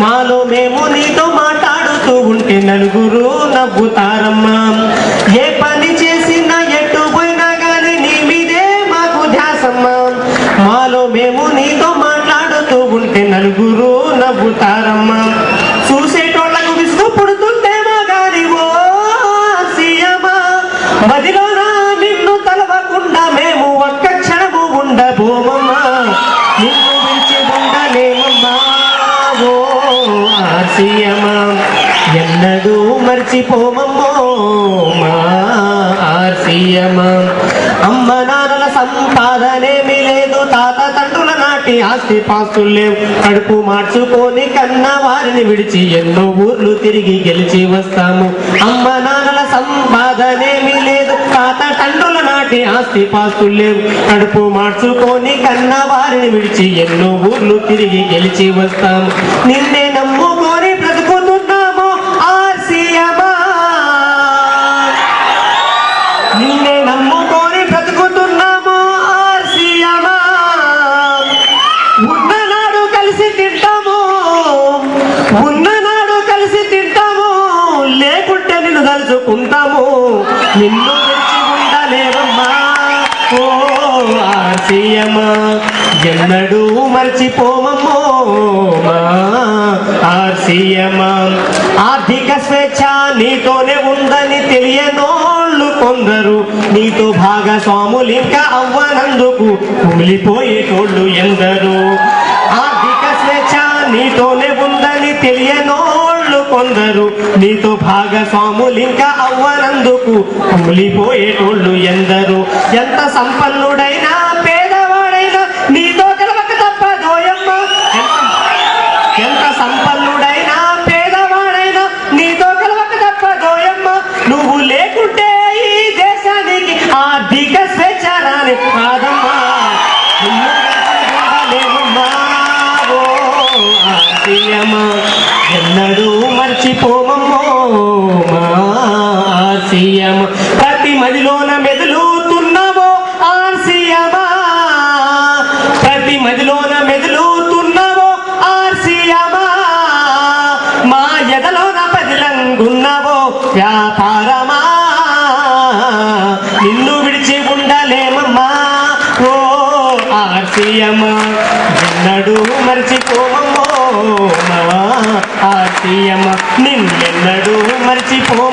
మాలో మేము నీతో మాట్లాడుతూ ఉంటే నలుగురు నవ్వుతారమ్మా. ఏ పని చేసిన ఎటు పోయినా కానీ నీ మీదే మాకు ధ్యాసమ్మా. మాలో మేము నీతో మాట్లాడుతూ ఉంటే నలుగురు నవ్వుతారు ఆర్సీయమా ఎన్నడూ మర్చిపోమమ్మో. మా ఆర్సీయమా? అమ్మ నాన్నల సంపాదనేమి లేదు. తాత తండ్రుల నాటి ఆస్తి పాస్తులు లేవు. కడుపు మార్చుకొని కన్న వారిని విడిచి ఎన్నో ఊర్లు తిరిగి గెలిచి వస్తాము. అమ్మ నాన్నల సంపాదనేమి లేదు. తాత తండ్రుల నాటి ఆస్తి పాస్తులు లేవు. కడుపు మార్చుకొని కన్న వారిని విడిచి ఎన్నో ఊర్లు తిరిగి గెలిచి వస్తాము. నిన్నే నిన్నే నమ్ముకొని బ్రతుకుతున్నాము ఆర్సీయమా ఉన్ననాడు కలిసి తింటాము ఉన్ననాడు కలిసి తింటాము లేకుంటే నిన్ను తలుచుకుంటాము. నిన్ను విడిచి ఓ ఆర్సీయమా ఎన్నడూ మర్చిపోమమ్మో మా ఆర్సీయమా ఆర్థిక స్వేచ్ఛ నీతోనే ఉందని తెలియనోళ్ళు కొందరు నీతో భాగస్వాములు ఇంకా అవ్వనందుకు కూలిపోయేటోళ్ళు ఎందరు? ఆర్థిక స్వేచ్ఛ నీతోనే ఉందని తెలియనోళ్ళు కొందరు. నీతో భాగస్వాములింకా అవ్వనందుకు అవ్వనందుకు కూలిపోయేటోళ్ళు ఎందరు? ఎంత సంపన్నుడైనా పేదవాడైనా నీతో కలవక తప్పదోయమ్మ ఎంత ఎంత ఆశయమా? ఎన్నడూ మర్చిపోమమ్మో మా ఆర్సీయమ్మ ప్రతి మదిలోన మెదులుతున్నావో ఆశయమా? ప్రతి మదిలోన మెదులుతున్నావో ఆశయమా? మా ఎదలోన పదిలంగున్నావో వ్యాపారమా? నిన్ను విడిచి ఉండలేమమ్మా? ఓ ఆశయమా? ఎన్నడూ మర్చి మా